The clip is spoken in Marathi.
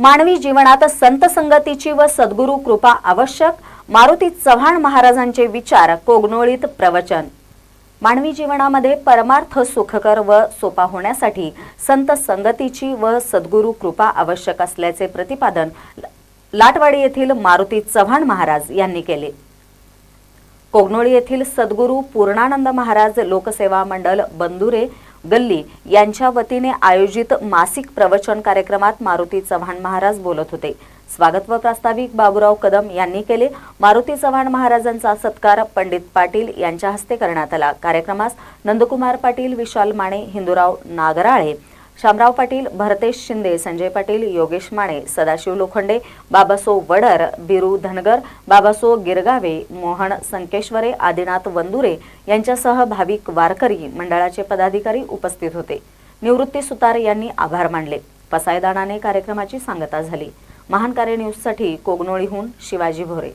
मानवी जीवनात संत संगतीची व सद्गुरू कृपा आवश्यक मारुती चव्हाण महाराजांचे विचार कोगनोळीत प्रवचन. मानवी जीवनामध्ये परमार्थ सुखकर व सोपा होण्यासाठी संत संगतीची व सद्गुरू कृपा आवश्यक असल्याचे प्रतिपादन लाटवाडी येथील मारुती चव्हाण महाराज यांनी केले. कोगनोळी येथील सद्गुरू पूर्णानंद महाराज लोकसेवा मंडळ बंदुरे गल्ली यांच्या वतीने आयोजित मासिक प्रवचन कार्यक्रमात मारुती चव्हाण महाराज बोलत होते. स्वागत व प्रास्ताविक बाबूराव कदम यांनी केले. मारुती चव्हाण महाराजांचा सत्कार पंडित पाटील यांच्या हस्ते करण्यात आला. कार्यक्रमास नंदकुमार पाटील विशाल माने हिंदूराव नागराळे शामराव पाटील भरतेश शिंदे संजय पाटील योगेश माने सदाशिव लोखंडे बाबासो वडर बिरू धनगर बाबासो गिरगावे मोहन संकेश्वरे आदिनाथ वंदुरे यांच्यासह भाविक वारकरी मंडळाचे पदाधिकारी उपस्थित होते. निवृत्ती सुतार यांनी आभार मानले. पसायदानाने कार्यक्रमाची सांगता झाली. महान कार्य न्यूजसाठी कोगनोळीहून शिवाजी भोरे.